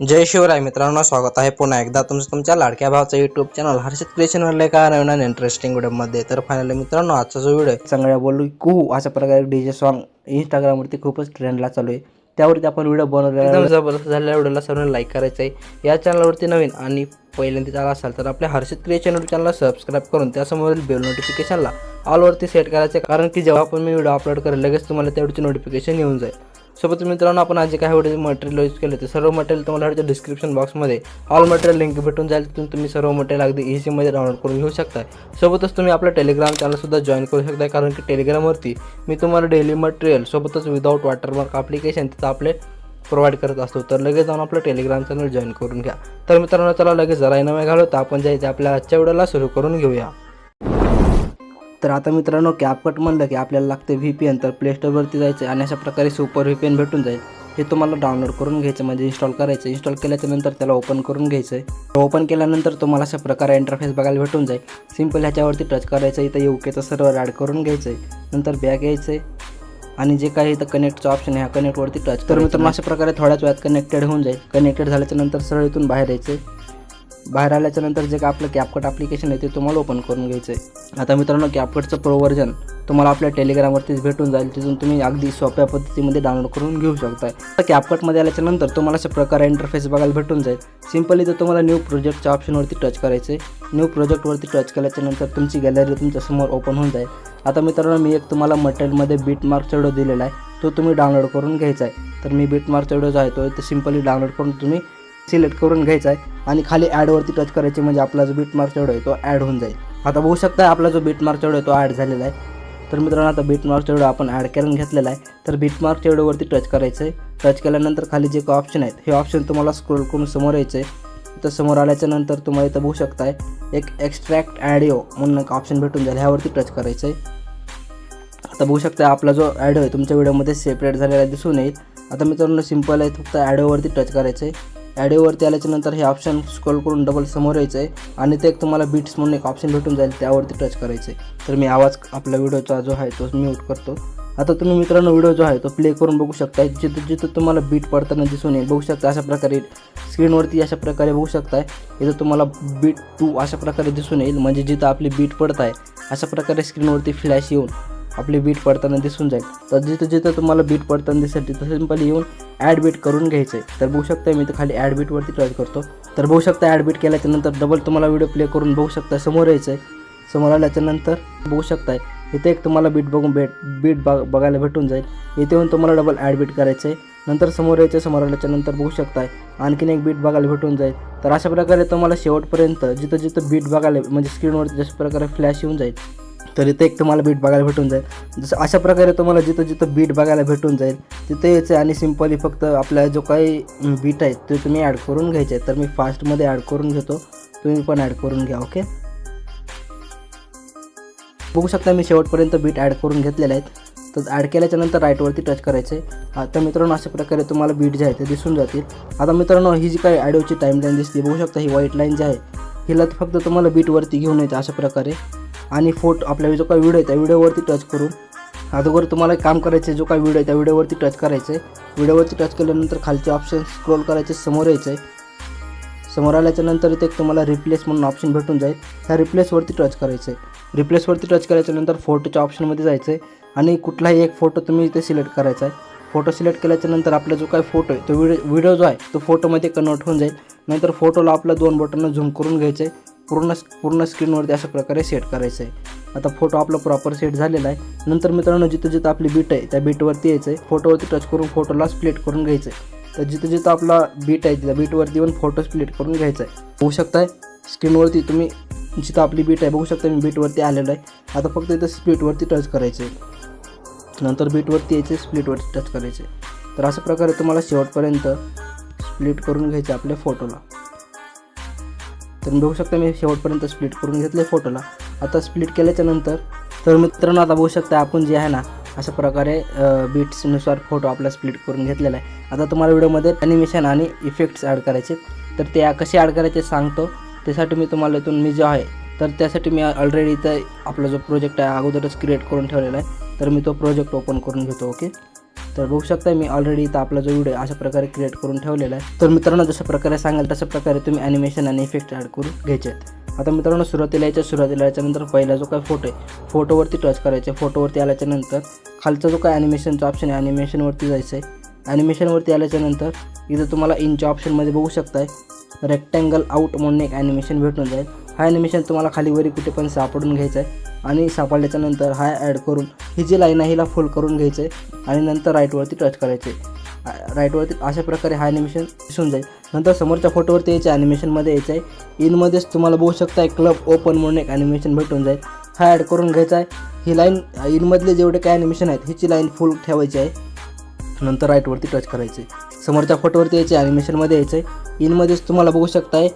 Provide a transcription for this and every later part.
जय शिवराय मित्रांनो स्वागत आहे पुन्हा एकदा तुमचं तुमच्या लाडक्या भावाचं युट्यूब चॅनल हर्षित क्रिएशनवरले का नवीन आणि इंटरेस्टिंग व्हिडिओमध्ये तर फायनली मित्रांनो आजचा जो व्हिडिओ आहे चांगल्या बोलू कू अशा प्रकारे डीजे सॉन्ग इंस्टाग्रामवरती खूपच ट्रेंडला चालू आहे. त्यावरती आपण व्हिडिओ बनवलेला जबरदस्त झालेल्या व्हिडिओला सर्वांना लाईक करायचं आहे. या चॅनलवरती नवीन आणि पहिल्यांदा आला असाल तर आपल्या हर्षित क्रिएशन यूट्यूब चॅनलला सबस्क्राईब करून त्यासमोरील बेल नोटिफिकेशनला ऑलवरती सेट करायचं आहे. कारण की जेव्हा पण मी व्हिडिओ अपलोड करेल लगेच तुम्हाला तेवढीची नोटिफिकेशन येऊन जाईल. सोबत मित्रांनो आपण आज जे काही व्हिडिओ मटेरियल यूज केले ते सर्व मटेरियल तुम्हाला व्हिडिओच्या डिस्क्रिप्शन बॉक्समध्ये ऑल मटेरियल लिंक भेटून जाईल. तिथून तुम्ही सर्व मटेरियल अगदी इझीमध्ये डाउनलोड करून घेऊ शकता. सोबतच तुम्ही आपलं टेलिग्राम चॅनलसुद्धा जॉईन करू शकता कारण की टेलिग्रामवरती मी तुम्हाला डेली मटेरियल सोबतच विदाऊट वॉटरमार्क ॲप्लिकेशन तिथं आपले प्रोव्हाइड करत असतो. तर लगेच जाऊन आपलं टेलिग्राम चॅनल जॉईन करून घ्या. तर मित्रांनो चला लगेच जरा नव्हे घालवता. आपण जायचं आपल्या आजच्या व्हिडिओला सुरू करून घेऊया. तर आता मित्रांनो कॅपकट म्हणलं की आपल्याला लागते व्ही पी एन तर प्ले स्टोरवरती जायचं आणि अशा प्रकारे सुपर व्ही पी एन भेटून जाईल. हे तुम्हाला डाउनलोड करून घ्यायचं म्हणजे इन्स्टॉल करायचं इन्स्टॉल केल्याच्यानंतर त्याला ओपन करून घ्यायचं आहे. ओपन केल्यानंतर तुम्हाला अशा प्रकारे इंटरफेस बघायला भेटून जाईल. सिंपल ह्याच्यावरती टच करायचं इथं युकेचं सर्वर ॲड करून घ्यायचं आहे. नंतर बॅक यायचं आहे. आणि जे काही इथं कनेक्टचं ऑप्शन आहे ह्या कनेक्टवरती टच तर मित्रांनो अशा प्रकारे थोड्याच वेळात कनेक्टेड होऊन जाईल. कनेक्टेड झाल्याच्यानंतर सरळ इथून बाहेर यायचं आहे. बाहेर आल्याच्यानंतर जे काय आपलं कॅपकट ॲप्लिकेशन आहे ते तुम्हाला ओपन करून घ्यायचं आहे आता मित्रांनो कॅपकटचं प्रो व्हर्जन तुम्हाला आपल्या टेलिग्रामवरतीच भेटून जाईल. तिथून तुम्ही अगदी सोप्या पद्धतीमध्ये डाउनलोड करून घेऊ शकताय. आता कॅपकटमध्ये आल्याच्यानंतर तुम्हाला अशा प्रकारे इंटरफेस बघायला भेटून जाईल. सिम्पली तर तुम्हाला न्यू प्रोजेक्टच्या ऑप्शनवरती टच करायचं आहे न्यू प्रोजेक्टवरती टच केल्याच्यानंतर तुमची गॅलरी तुमच्यासमोर ओपन होऊन जाईल. आता मित्रांनो मी एक तुम्हाला मटेरियलमध्ये बीट मार्कचा व्हिडिओ दिलेला आहे. तो तुम्ही डाउनलोड करून घ्यायचा आहे. तर मी बीट मार्कचा व्हिडिओ जो आहे तो सिम्पली डाउनलोड करून तुम्ही सिलेक्ट करून घ्यायचा आहे. आणि खाली ॲडवरती टच करायचे म्हणजे आपला जो बीट मार्क व्हिडिओ आहे तो ॲड होऊन जाईल. आता बघू शकता आपला जो बीट मार्क व्हिडिओ आहे तो ॲड झालेला आहे. तर मित्रांनो आता बीट मार्क व्हिडिओ आपण ॲड करून घेतलेला आहे. तर बीट मार्क व्हिडिओवरती टच करायचं आहे. टच केल्यानंतर खाली जे काही ऑप्शन आहेत हे ऑप्शन तुम्हाला स्क्रोल करून समोर यायचं आहे तर समोर आल्याच्यानंतर तुम्हाला इथं बघू शकताय एक एक्स्ट्रॅक्ट ॲडिओ म्हणून एक ऑप्शन भेटून जाईल. ह्यावरती टच करायचं आहे आता बघू शकता आपला जो ॲडो आहे तुमच्या व्हिडिओमध्ये सेपरेट झालेला दिसून येईल. आता मित्रांनो सिंपल आहे फक्त ॲडोवरती टच करायचं आहे ॲडिओवरती आल्याच्यानंतर हे ऑप्शन स्क्रोल करून डबल समोर यायचं आहे आणि ते एक तुम्हाला बीट्स म्हणून एक ऑप्शन भेटून जाईल त्यावरती टच करायचं आहे तर मी आवाज आपल्या व्हिडिओचा जो आहे तो म्यूट करतो. आता तुम्ही मित्रांनो व्हिडिओ जो आहे तो प्ले करून बघू शकता. जिथं जिथं तुम्हाला बीट पडताना दिसून येईल बघू शकता अशा प्रकारे स्क्रीनवरती अशा प्रकारे बघू शकताय. इथं तुम्हाला बीट टू अशा प्रकारे दिसून येईल. म्हणजे जिथं आपली बीट पडत आहे अशा प्रकारे स्क्रीनवरती फ्लॅश येऊन आपली बीट पडताना दिसून जाईल. तर जिथं जिथं तुम्हाला बीट पडताना दिसेल तिथं सिम्पली येऊन ॲड बीट करून घ्यायचं आहे तर बघू शकता मी तर खाली ॲड बीटवरती ट्राय करतो. तर बघू शकता ॲड बीट केल्याच्यानंतर डबल तुम्हाला व्हिडिओ प्ले करून बघू शकता समोर यायचं आहे समोर आल्याच्यानंतर बघू शकताय इथे एक तुम्हाला बीट बघून भेट बीट बघ बघायला भेटून जाईल. इथे येऊन तुम्हाला डबल ॲड बीट करायचं आहे नंतर समोर यायचं समोर आल्याच्यानंतर बघू शकताय आणखीन एक बीट बघायला भेटून जाईल. तर अशा प्रकारे तुम्हाला शेवटपर्यंत जिथं जिथं बीट बघायला म्हणजे स्क्रीनवरती जशा प्रकारे फ्लॅश येऊन जाईल तर इथे एक तुम्हाला बीट बघायला भेटून जाईल. जसं अशा प्रकारे तुम्हाला जिथं जिथं बीट बघायला भेटून जाईल तिथे यायचं आहे आणि सिम्पली फक्त आपल्या जो काही बीट आहेत ते तुम्ही ॲड करून घ्यायचे आहेत. तर मी फास्टमध्ये ॲड करून घेतो. तुम्ही पण ॲड करून घ्या ओके बघू शकता मी शेवटपर्यंत बीट ॲड करून घेतलेले आहेत तर ॲड केल्याच्यानंतर राईटवरती टच करायचं आहे आता मित्रांनो अशा प्रकारे तुम्हाला बीट जे आहे ते दिसून जातील. आता मित्रांनो ही जी काही ॲडिओची टाईमलाईन दिसते बघू शकता ही व्हाईट लाईन जी आहे हिला फक्त तुम्हाला बीटवरती घेऊन येते अशा प्रकारे. आणि फोटो आपल्या जो काही व्हिडिओ आहे त्या व्हिडिओवरती टच करून अगोदर तुम्हाला एक काम करायचं आहे जो काही व्हिडिओ आहे त्या व्हिडिओवरती टच करायचं आहे व्हिडिओवरती टच केल्यानंतर खालचे ऑप्शन स्क्रोल करायचे समोर यायचं आहे समोर आल्याच्यानंतर इथे एक तुम्हाला रिप्लेस म्हणून ऑप्शन भेटून जाईल. ह्या रिप्लेसवरती टच करायचं आहे रिप्लेसवरती टच करायच्यानंतर फोटोच्या ऑप्शनमध्ये जायचं आहे आणि कुठलाही एक फोटो तुम्ही इथे सिलेक्ट करायचा आहे फोटो सिलेक्ट केल्याच्यानंतर आपला जो काही फोटो आहे तो व्हिडिओ व्हिडिओ जो आहे तो फोटोमध्ये कन्वर्ट होऊन जाईल. नंतर फोटोला आपल्या दोन बटनं झूम करून घ्यायचं आहे पूर्ण पूर्ण स्क्रीनवरती अशा प्रकारे सेट करायचं आहे. आता फोटो आपला प्रॉपर सेट झालेला आहे. नंतर मित्रांनो जिथं जिथं आपली बीट आहे त्या बीटवरती यायचं आहे. फोटोवरती टच करून फोटोला स्प्लिट करून घ्यायचं आहे. तर जिथं जिथं आपला बीट आहे त्या बीटवरती येऊन फोटो स्प्लिट करून घ्यायचा आहे. बघू शकताय स्क्रीनवरती तुम्ही जिथं आपली बीट आहे बघू शकता मी बीटवरती आलेलो आहे. आता फक्त इथं स्प्लिटवरती टच करायचं आहे. नंतर बीटवरती यायचे स्प्लिटवरती टच करायचे तर अशा प्रकारे तुम्हाला शेवटपर्यंत स्प्लिट करून घ्यायचे आपल्या फोटोला तर मी बघू शकता मी शेवटपर्यंत स्प्लिट करून घेतले फोटोला आता स्प्लिट केल्याच्यानंतर तर मित्रांनो आता बघू शकता आपण जे आहे ना अशा प्रकारे बीट्सनुसार फोटो आपला स्प्लिट करून घेतलेला आहे. आता तुम्हाला व्हिडिओमध्ये ॲनिमेशन आणि इफेक्ट्स ॲड करायचे तर ते कसे ॲड करायचे सांगतो. त्यासाठी मी तुम्हाला इथून मी जो आहे तर त्यासाठी मी ऑलरेडी इथं आपला जो प्रोजेक्ट आहे अगोदरच क्रिएट करून ठेवलेला आहे. तर मी तो प्रोजेक्ट ओपन करून घेतो ओके तर बघू शकता मी ऑलरेडी इथं आपला जो व्हिडिओ अशा प्रकारे क्रिएट करून ठेवलेला आहे. तर मित्रांनो जशा प्रकारे सांगाल तशा प्रकारे तुम्ही ॲनिमेशन आणि इफेक्ट ॲड करून घ्यायचे आहेत. आता मित्रांनो सुरुवातीला याच्या सुरुवातीला याच्यानंतर पहिला जो काय फोटो आहे फोटोवरती टच करायचे. फोटोवरती आल्याच्यानंतर खालचा जो काय ॲनिमेशनचा ऑप्शन आहे ॲनिमेशनवरती जायचं आहे ॲनिमेशनवरती आल्याच्यानंतर इथं तुम्हाला इनच्या ऑप्शनमध्ये बघू शकताय. रेक्टँगल आउट म्हणून एक ॲनिमेशन भेटून जाईल. हा ॲनिमेशन तुम्हाला खाली वरी कुठे पण सापडून घ्यायचा आहे आणि सापडल्याच्या नंतर हा ॲड करून ही जी लाईन आहे हिला फुल करून घ्यायचं आहे आणि नंतर राईटवरती टच करायचे राईटवरती अशा प्रकारे हा ॲनिमेशन दिसून जाईल. नंतर समोरच्या फोटोवरती यायचं ॲनिमेशनमध्ये यायचं आहे इनमध्येच तुम्हाला बघू शकता क्लब ओपन म्हणून एक ॲनिमेशन भेटून जाईल. हा ॲड करून घ्यायचा आहे ही लाईन इनमधले जेवढे काय ॲनिमेशन आहेत हिची लाईन फुल ठेवायची आहे. नंतर राईटवरती टच करायचे. समोरच्या फोटोवरती यायचे ॲनिमेशनमध्ये यायचं आहे इनमध्येच तुम्हाला बघू शकताय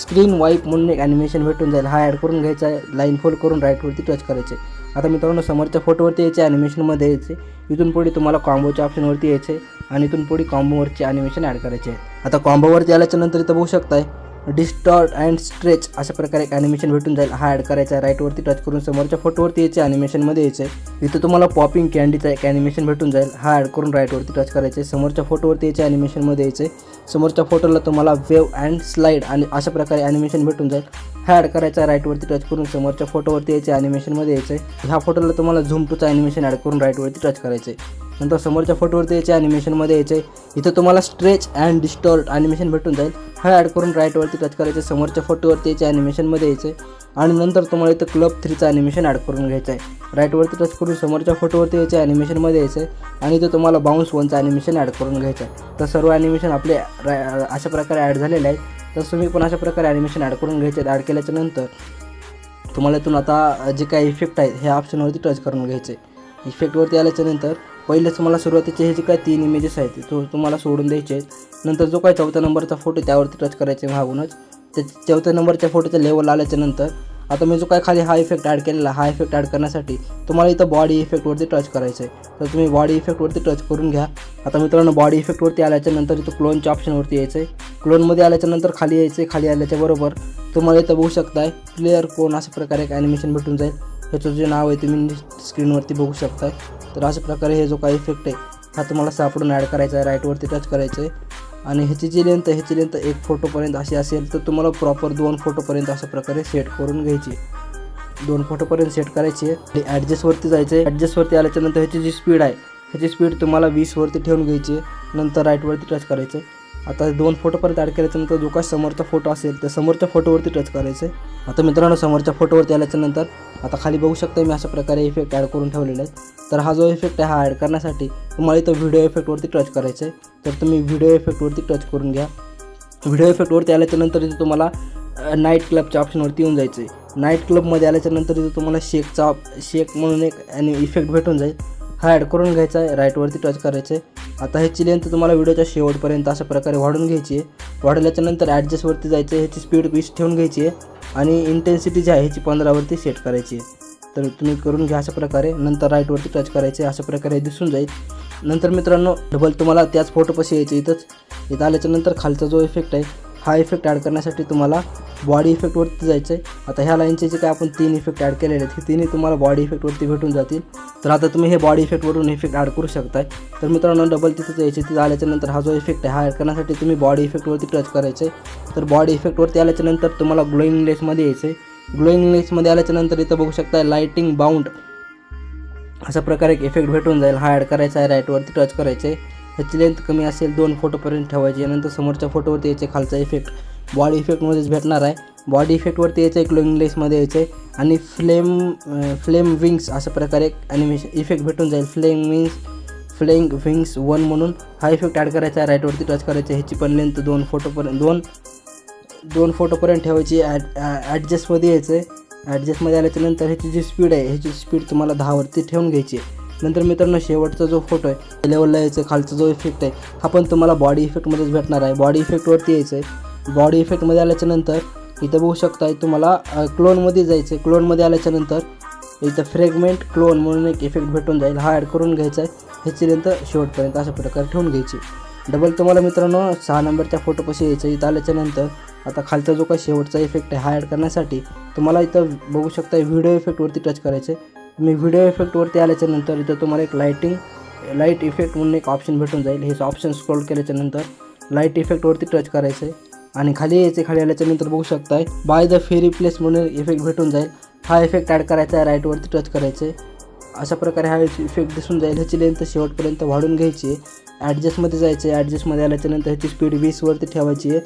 स्क्रीन वाईप म्हणून एक ॲनिमेशन भेटून जाईल. हा ॲड करून घ्यायचा आहे लाईन फोल्ड करून राईटवरती टच करायचे. आता मित्रांनो समोरच्या फोटोवरती यायचे ॲनिमेशनमध्ये यायचे. इथून पुढे तुम्हाला कॉम्बोच्या ऑप्शनवरती यायचे आणि इथून पुढे कॉम्बोवरचे ॲनिमेशन ॲड करायचे. आहे आता कॉम्बोवरती आल्याच्यानंतर इथं बघू शकताय डिस्टॉर्ट अँड स्ट्रेच अशा प्रकारे एक ॲनिमेशन भेटून जाईल. हा ॲड करायचा आहे. राईटवरती टच करून समोरच्या फोटोवरती यायचे ॲनिमेशनमध्ये यायचं. आहे इथं तुम्हाला पॉपिंग कॅन्डीचा एक ॲनिमेशन भेटून जाईल. हा ॲड करून राईटवरती टच करायचे. आहे समोरच्या फोटोवरती यायचे ॲनिमेशनमध्ये यायचे. आहे समोरच्या फोटोला तुम्हाला वेव अँड स्लाईड आणि अशा प्रकारे ॲनिमेशन भेटून जाईल. हा ॲड करायचा आहे. राईटवरती टच करून समोरच्या फोटोवरती यायचे ॲनिमेशनमध्ये यायचं. आहे ह्या फोटोला तुम्हाला झूम टूचा ॲनिमेशन ॲड करून राईटवरती टच करायचं. आहे नंतर समोरच्या फोटोवरती यायचे ॲनिमेशनमध्ये यायचे इथं तुम्हाला स्ट्रेच अँड डिस्टॉर्ट ॲनिमेशन भेटून जाईल. हा ॲड करून राईटवरती टच करायचे. समोरच्या फोटोवरती यायचे ॲनिमेशनमध्ये यायचे. आणि नंतर तुम्हाला इथं क्लब थ्रीचं ॲनिमेशन ॲड करून घ्यायचं आहे. राईटवरती टच करून समोरच्या फोटोवरती यायचे ॲनिमेशनमध्ये यायचं. आहे आणि इथं तुम्हाला बाउन्स वनचं ॲनिमेशन ॲड करून घ्यायचं आहे. तर सर्व ॲनिमेशन आपले अशा प्रकारे ॲड झालेले आहेत. तर तुम्ही पण अशा प्रकारे ॲनिमेशन ॲड करून घ्यायचे आहेत. ॲड केल्याच्यानंतर तुम्हाला इथून आता जे काही इफेक्ट आहेत ह्या ऑप्शनवरती टच करून घ्यायचे इफेक्टवरती आल्याच्यानंतर पहिलेच तुम्हाला सुरुवातीचे हे जे काय तीन इमेजेस आहेत तो तुम्हाला सोडून द्यायचे आहेत. नंतर जो काय चौथ्या नंबरचा फोटो त्यावरती टच करायचे मागूनच. त्या चौथ्या नंबरच्या फोटोचं लेवल आल्याच्यानंतर आता मी जो काय खाली हा इफेक्ट ॲड केलेला हा इफेक्ट ॲड करण्यासाठी तुम्हाला इथं बॉडी इफेक्टवरती टच करायचं आहे तर तुम्ही बॉडी इफेक्टवरती टच करून घ्या. आता मित्रांनो बॉडी इफेक्टवरती आल्याच्यानंतर इथं क्लोनच्या ऑप्शनवरती यायचं आहे क्लोनमध्ये आल्याच्यानंतर खाली यायचं आहे खाली आल्याच्या बरोबर. तुम्हाला इथं बघू शकताय प्लेअर कोण अशा प्रकारे एक ॲनिमेशन भेटून जाईल. ह्याचं जे नाव आहे तुम्ही स्क्रीनवरती बघू शकताय. तर अशा प्रकारे हे जो काही इफेक्ट आहे हा तुम्हाला सापडून ॲड करायचा आहे राईटवरती टच करायचं आहे. आणि ह्याची जी लेंथ आहे ह्याची लेंथ एक फोटोपर्यंत अशी असेल तर तुम्हाला प्रॉपर दोन फोटोपर्यंत अशा प्रकारे सेट करून घ्यायची दोन फोटोपर्यंत सेट करायची आहे. ॲडजस्टवरती जायचं आहे. ॲडजस्टवरती आल्याच्यानंतर ह्याची जी स्पीड आहे ह्याची स्पीड तुम्हाला वीसवरती ठेवून घ्यायची आहे. नंतर राईटवरती टच करायचं आहे. आता दोन फोटोपर्यंत ॲड केल्याच्यानंतर जो काय समोरचा फोटो असेल त्या समोरच्या फोटोवरती टच करायचं आहे आता मित्रांनो समोरच्या फोटोवरती आल्याच्यानंतर आता खाली बघू शकता मी अशा प्रकारे इफेक्ट ॲड करून ठेवलेले आहेत. तर हा जो इफेक्ट आहे हा ॲड करण्यासाठी तुम्हाला इथं व्हिडिओ इफेक्टवरती टच करायचं आहे तर तुम्ही व्हिडिओ इफेक्टवरती टच करून घ्या. व्हिडिओ इफेक्टवरती आल्याच्यानंतर इथं तुम्हाला नाईट क्लबच्या ऑप्शनवरती येऊन जायचं आहे नाईट क्लबमध्ये आल्याच्यानंतर इथं तुम्हाला शेकचा शेक म्हणून एक आणि इफेक्ट भेटून जाईल. हा ॲड करून घ्यायचा आहे राईटवरती टच करायचं आहे आता ह्याची लेंथ तुम्हाला व्हिडिओच्या शेवटपर्यंत अशा प्रकारे वाढून घ्यायची आहे. वाढल्याच्यानंतर ॲडजस्टवरती जायचं आहे ह्याची स्पीड वीस ठेवून घ्यायची आहे. आणि इंटेन्सिटी जी आहे ह्याची पंधरावरती सेट करायची आहे. तर तुम्ही करून घ्या अशा प्रकारे. नंतर राईटवरती टच करायचे अशा प्रकारे दिसून जाईल. नंतर मित्रांनो डबल तुम्हाला त्याच फोटोपाशी यायचे इथंच. इथं आल्याच्यानंतर खालचा जो इफेक्ट आहे हा इफेक्ट ॲड करण्यासाठी तुम्हाला बॉडी इफेक्टवरती जायचं आहे आता ह्या लाईनचे जे काय आपण तीन इफेक्ट ॲड केलेले आहेत हे तिन्ही तुम्हाला बॉडी इफेक्टवरती भेटून जातील. तर आता तुम्ही हे बॉडी इफेक्टवरून इफेक्ट ॲड करू शकताय. तर मित्रांनो डबल तिथं जायचे तिथं आल्याच्यानंतर हा जो इफेक्ट आहे हा ॲड करण्यासाठी तुम्ही बॉडी इफेक्टवरती टच करायचं आहे तर बॉडी इफेक्टवरती आल्याच्यानंतर तुम्हाला ग्लोईंग लेसमध्ये यायचं आहे ग्लोईंग लेसमध्ये आल्याच्यानंतर इथं बघू शकता लाईटिंग बाउंड अशा प्रकारे एक इफेक्ट भेटून जाईल. हा ॲड करायचा आहे राईटवरती टच करायचं आहे ह्याची लेंथ कमी असेल दोन फोटोपर्यंत ठेवायची. नंतर समोरच्या फोटोवरती यायचे खालचा इफेक्ट बॉडी इफेक्टमध्येच भेटणार आहे. बॉडी इफेक्टवरती यायचं आहे क्लोईंग लेसमध्ये यायचं. आहे आणि फ्लेम फ्लेम विंग्स अशा प्रकारे ॲनिमेशन इफेक्ट भेटून जाईल. Flame wings flying wings one म्हणून. हा इफेक्ट ॲड करायचा आहे राईटवरती टच करायचा ह्याची पण लेंथ दोन फोटोपर्यंत दोन दोन फोटोपर्यंत ठेवायची. ॲड ॲडजस्टमध्ये यायचं. आहे ॲडजस्टमध्ये आल्याच्यानंतर ह्याची जी स्पीड आहे ह्याची स्पीड तुम्हाला दहावरती ठेवून घ्यायची आहे. नंतर मित्रांनो शेवटचा जो फोटो आहे लेवलला यायचं खालचा जो इफेक्ट आहे हा पण तुम्हाला बॉडी इफेक्टमध्येच भेटणार आहे. बॉडी इफेक्टवरती यायचं आहे बॉडी इफेक्टमध्ये आल्याच्यानंतर इथं बघू शकताय तुम्हाला क्लोनमध्ये जायचं आहे क्लोनमध्ये आल्याच्यानंतर इथं फ्रेगमेंट क्लोन म्हणून एक इफेक्ट भेटून जाईल. हा ॲड करून घ्यायचा आहे ह्याची नंतर शेवटपर्यंत अशा प्रकारे ठेवून घ्यायची. डबल तुम्हाला मित्रांनो सहा नंबरच्या फोटोपाशी यायचं इथं आल्याच्यानंतर आता खालचा जो काही शेवटचा इफेक्ट आहे हा ॲड करण्यासाठी तुम्हाला इथं बघू शकता व्हिडिओ इफेक्टवरती टच करायचं आहे तुम्ही व्हिडिओ इफेक्टवरती आल्याच्यानंतर इथं तुम्हाला एक लाईटिंग लाइट इफेक्ट म्हणून एक ऑप्शन भेटून जाईल. हे ऑप्शन स्क्रोल केल्याच्यानंतर लाइट इफेक्टवरती टच करायचं आहे आणि खाली यायचे खाली आल्याच्यानंतर बघू शकताय बाय द फेरी प्लेस म्हणून इफेक्ट भेटून जाईल. हा इफेक्ट ॲड करायचा आहे राईटवरती टच करायचं आहे अशा प्रकारे हा इफेक्ट दिसून जाईल. ह्याची लेंथ शेवटपर्यंत वाढून घ्यायची आहे. ॲडजस्टमध्ये जायचं आहे ॲडजस्टमध्ये आल्याच्यानंतर ह्याची स्पीड वीसवरती ठेवायची आहे.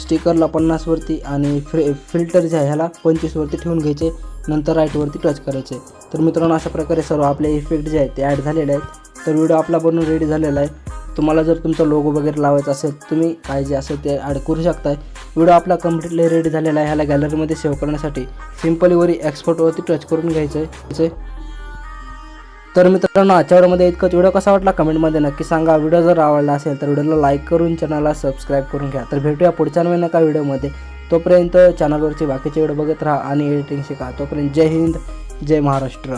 स्टिकरला पन्नासवरती आणि फ्रे फिल्टर जे आहे ह्याला पंचवीसवरती ठेवून घ्यायचे. नंतर राईटवरती टच करायचे. तर मित्रांनो अशा प्रकारे सर्व आपले इफेक्ट जे आहेत ते ॲड झालेले आहेत. तर व्हिडिओ आपला बनवून रेडी झालेला आहे. तुम्हाला जर तुमचा लोगो वगैरे लावायचा असेल तुम्ही काय जे असेल ते ॲड करू शकताय. व्हिडिओ आपला कम्प्लिटली रेडी झालेला आहे ह्याला गॅलरीमध्ये सेव्ह करण्यासाठी. सिम्पलीवरी एक्सपोर्टवरती टच करून घ्यायचं आहे तर मित्रांनो आजच्या व्हिडिओमध्ये इतकंच. व्हिडिओ कसा वाटला? कमेंटमध्ये नक्की सांगा. व्हिडिओ जर आवडला असेल तर व्हिडिओला लाईक करून चॅनलला सबस्क्राईब करून घ्या. तर भेटूया पुढच्या नवीन एका व्हिडिओमध्ये तोपर्यंत चॅनलवरचे बाकीचे व्हिडिओ बघत राहा आणि एडिटिंग शिका. तोपर्यंत जय हिंद जय महाराष्ट्र.